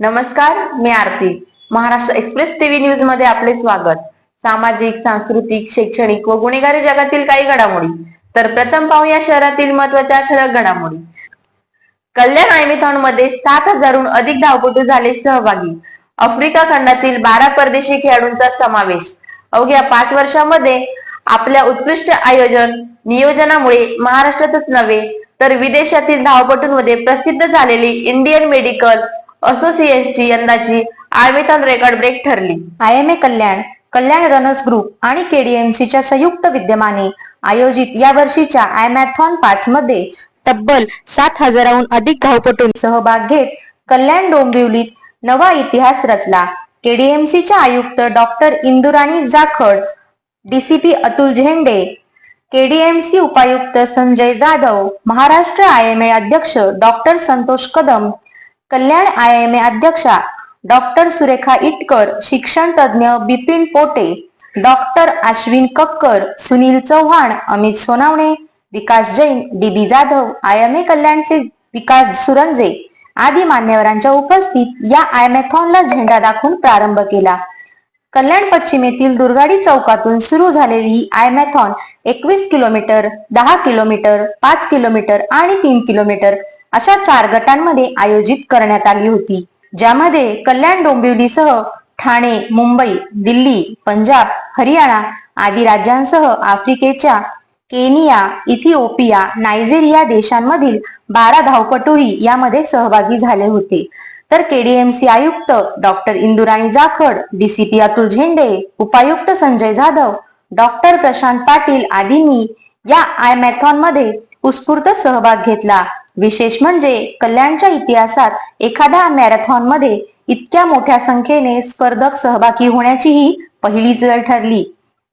नमस्कार मी Aarti. Maharashtra express TV न्यूजमध्ये आपले स्वागत. सामाजिक सांस्कृतिक शैक्षणिक व गुन्हेगारी जगातील काही घडामोडी. तर प्रथम पाहूया शहरातील महत्त्वाच्या ठळक घडामोडी. कल्याण आयमेथॉनमध्ये सात हजारहून अधिक धावपटू झाले सहभागी. आफ्रिका खंडातील बारा परदेशी खेळाडूंचा समावेश. अवघ्या पाच वर्षांमध्ये आपल्या उत्कृष्ट आयोजन नियोजनामुळे महाराष्ट्रातच नव्हे तर विदेशातील धावपटूंमध्ये प्रसिद्ध झालेली इंडियन मेडिकल असोसिएशनची यंदाची आयमेथॉन रेकॉर्ड ब्रेक ठरली. I M A Kalyan Kalyan runners group आणि केडीएमसीच्या संयुक्त विद्यमाने आयोजित या वर्षीच्या आयमॅथॉन पाच मध्ये तब्बल सात हजाराहून अधिक धावपटूंनी सहभाग घेत कल्याण डोंबिवलीत नवा इतिहास रचला. केडीएमसीच्या आयुक्त doctor Indurani Jakhad DCP Atul Zende KDMC उपायुक्त Sanjay Jadhav Maharashtra I M A अध्यक्ष doctor Santosh Kadam Kalyan I M A अध्यक्षा डॉक्टर सुरेखा इटकर शिक्षण तज्ज्ञ Bipin Pote doctor Ashwin Kakkar Sunil Chavan Amit Sonawane Vikas Jain D B Jadhav I M A कल्याणचे Vikas Suranje आदी मान्यवरांच्या उपस्थित या आयमॅथॉनला झेंडा दाखवून प्रारंभ केला. कल्याण पश्चिमेतील दुर्गाडी चौकातून सुरू झालेली ही आयमॅथॉन एकवीस किलोमीटर दहा किलोमीटर पाच किलोमीटर आणि तीन किलोमीटर अशा चार गटांमध्ये आयोजित करण्यात आली होती. ज्यामध्ये कल्याण डोंबिवलीसह ठाणे मुंबई दिल्ली पंजाब हरियाणा आदी राज्यांसह आफ्रिकेच्या केनिया इथिओपिया नायजेरिया देशांमधील बारा धावपटूही यामध्ये सहभागी झाले होते. तर केडीएमसी आयुक्त डॉक्टर इंदुराणी जाखड डीसीपी अतुल झेंडे उपायुक्त संजय जाधव डॉक्टर प्रशांत पाटील आदींनी या आयमॅथॉनमध्ये उत्स्फूर्त सहभाग घेतला. विशेष म्हणजे कल्याणच्या इतिहासात एखाद्या मॅरेथॉनमध्ये इतक्या मोठ्या संख्येने स्पर्धक सहभागी होण्याची ही पहिलीच वेळ ठरली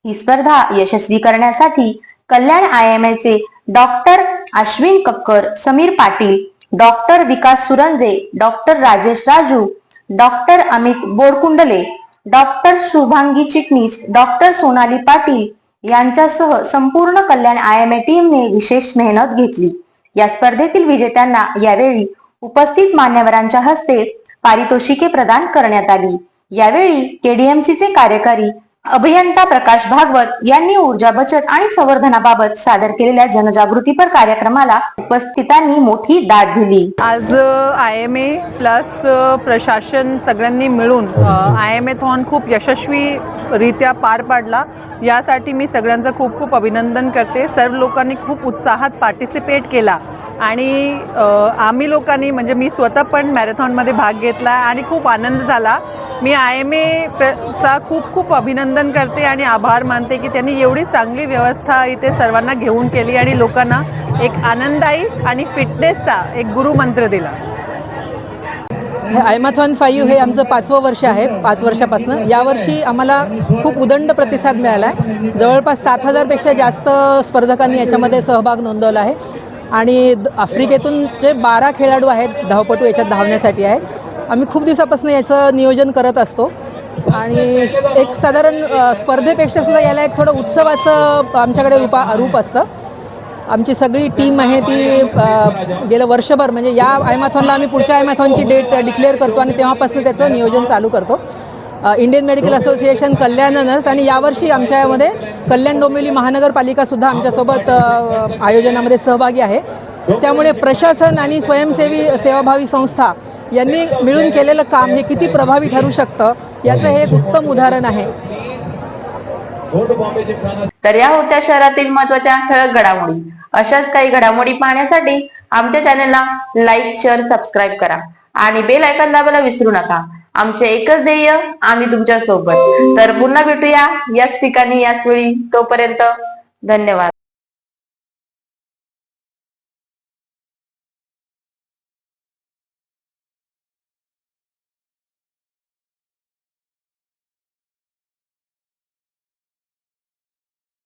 ही स्पर्धा यशस्वी करण्यासाठी Kalyan I M एचे doctor Ashwin Kakkar Sameer Patil doctor Vikas Suranje doctor Rajesh Raju doctor Amit Borkundle doctor Shubhangi Chitnis doctor Sonali Patil यांच्यासह संपूर्ण कल्याण आय एम ए टीमने विशेष मेहनत घेतली. या स्पर्धेतील विजेत्यांना यावेळी उपस्थित मान्यवरांच्या हस्ते पारितोषिके प्रदान करण्यात आली. यावेळी केडीएमसीचे कार्यकारी अभियंता प्रकाश भागवत यांनी ऊर्जा बचत आणि संवर्धनाबाबत सादर केलेल्या जनजागृतीपर कार्यक्रमाला उपस्थितांनी मोठी दाद दिली. आज आय एम ए प्लस प्रशासन सगळ्यांनी मिळून आय एम एथॉन खूप यशस्वीरित्या पार पाडला. यासाठी मी सगळ्यांचं खूप खूप अभिनंदन करते. सर्व लोकांनी खूप उत्साहात पार्टिसिपेट केला. आणि आम्ही लोकांनी म्हणजे मी स्वतः पण मॅरेथॉनमध्ये भाग घेतला आणि खूप आनंद झाला. मी आय एम ए चा खूप खूप अभिनंदन करते आणि आभार मानते की त्यांनी एवढी चांगली व्यवस्था इथे सर्वांना घेऊन केली आणि लोकांना एक आनंददायी आणि फिटनेसचा एक गुरुमंत्र दिला. आयमाथॉन फाईव्ह हे आमचं पाचवं वर्ष आहे पाच वर्षापासून. यावर्षी आम्हाला खूप उदंड प्रतिसाद मिळाला आहे. जवळपास सात हजारपेक्षा जास्त स्पर्धकांनी याच्यामध्ये सहभाग नोंदवला आहे. आणि आफ्रिकेतून जे बारा खेळाडू आहेत धावपटू याच्यात धावण्यासाठी आहे. आम्ही खूप दिवसापासून याचं नियोजन करत असतो. आणि एक साधारण स्पर्धेपेक्षा सुद्धा याला एक थोडं उत्सवाचं आमच्याकडे रूपा रूप असतं. आमची सगळी टीम आहे ती गेलं वर्षभर म्हणजे या आयमॅथॉनला आम्ही पुढच्या आयमॅथॉनची डेट डिक्लेअर करतो आणि तेव्हापासून त्याचं नियोजन चालू करतो. Indian medical association Kalyan nurse आणि यावर्षी आमच्यामध्ये कल्याण डोंबिवली महानगरपालिकासुद्धा आमच्यासोबत आयोजनामध्ये सहभागी आहे. त्यामुळे प्रशासन आणि स्वयंसेवी सेवाभावी संस्था यांनी मिळून केलेलं काम हे किती प्रभावी ठरू शकतं याचं हे एक उत्तम उदाहरण आहे. तर या होत्या शहरातील महत्त्वाच्या ठळक घडामोडी. अशाच काही घडामोडी पाहण्यासाठी आमच्या चॅनलला लाईक शेअर सबस्क्राईब करा आणि बेल आयकॉन दाबायला विसरू नका. आमचे एकच ध्येय आम्ही तुमच्यासोबत तर पुन्हा भेटूया याच ठिकाणी याच वेळी. तोपर्यंत धन्यवाद.